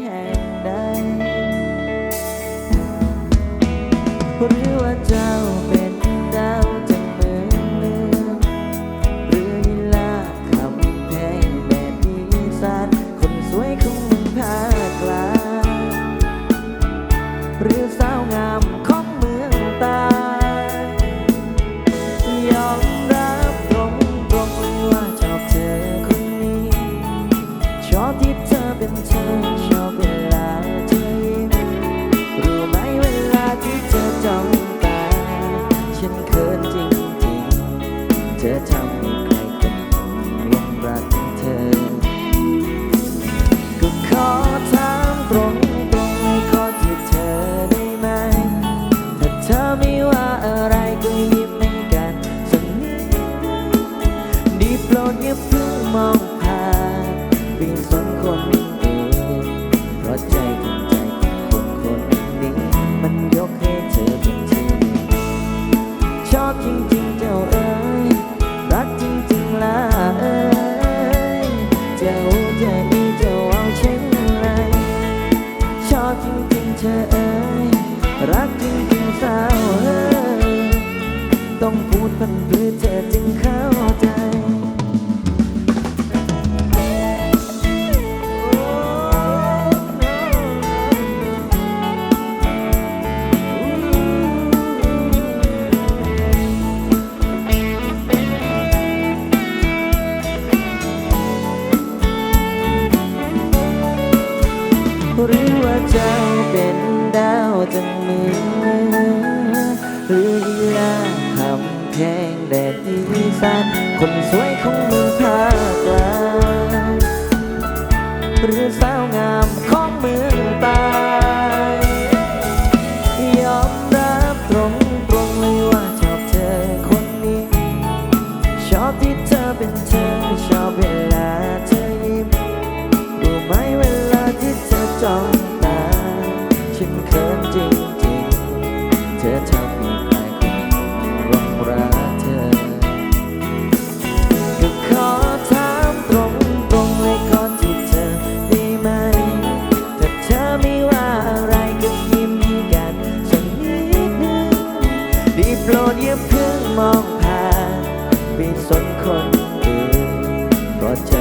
แเป็นเธอชอบเวลาเธอยิ้มรู้ไหมเวลาที่เธอจ้องตาฉันเขินจริงๆ เธอทำ คนอื่นเพราะใจถึงใจของคนคนนี้ มันยกให้เธอเป็นที่หนึ่งชอบจริงๆเจ้าเอ๋ยรักจริงๆล่ะเอ๋ยเจ้าจะอีเจ้าเอาเช่นไรชอบจริงๆเธอเอ๋ยรักจริงๆสาวเอ๋ยต้องพูดพันเพื่อเธอจึงเข้าใจ หรือว่าเจ้าเป็นดาวจางเมือหนือ หรือลีลาคำแพงแดดดีสันคนสวยของเมืองภาคกลางหรือสาวงามของเมืองใตา จ้องตาฉันเขินจริงๆเธอทำให้ใครคนหลงรักเธอ ก็ขอถามตรงตรงเลยก่อนที่เธอได้ไหมถ้าเธอไม่ว่าอะไรก็ยิ้มให้กันสักนิดนึงด้โปรดอย่าเพิ่งมองผ่านไปสนคนอื่นเพราะใจ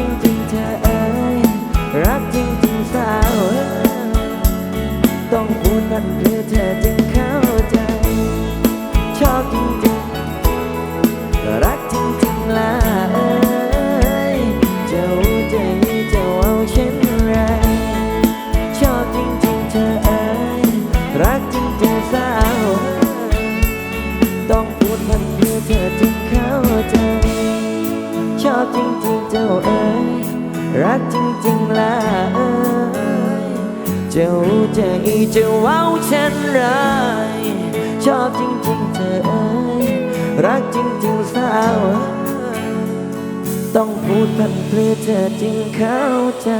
จริงๆเธอเอ๋ยรักจริงๆสาวต้องพูดนั่นเพื่อเธอจึงเข้าใจ ชอบจริงๆรักจริงๆละเอ้ยเจ้าใจเจ้าเอาเช่นไร ชอบจริงๆเธอเอ้ยรักจริงๆสาวต้องพูดมันเพื่อเธอจึงเข้าใจ ชอบจริงๆเจ้าเอ้ยรักจริงๆล่ะเอ้ยเจ้าใจเจ้าเอาเช่นไรชอบจริงๆเธอเอ้ยรักจริงๆสาวเอ้ต้องพูดพันเพื่อเธอจึงเข้าใจ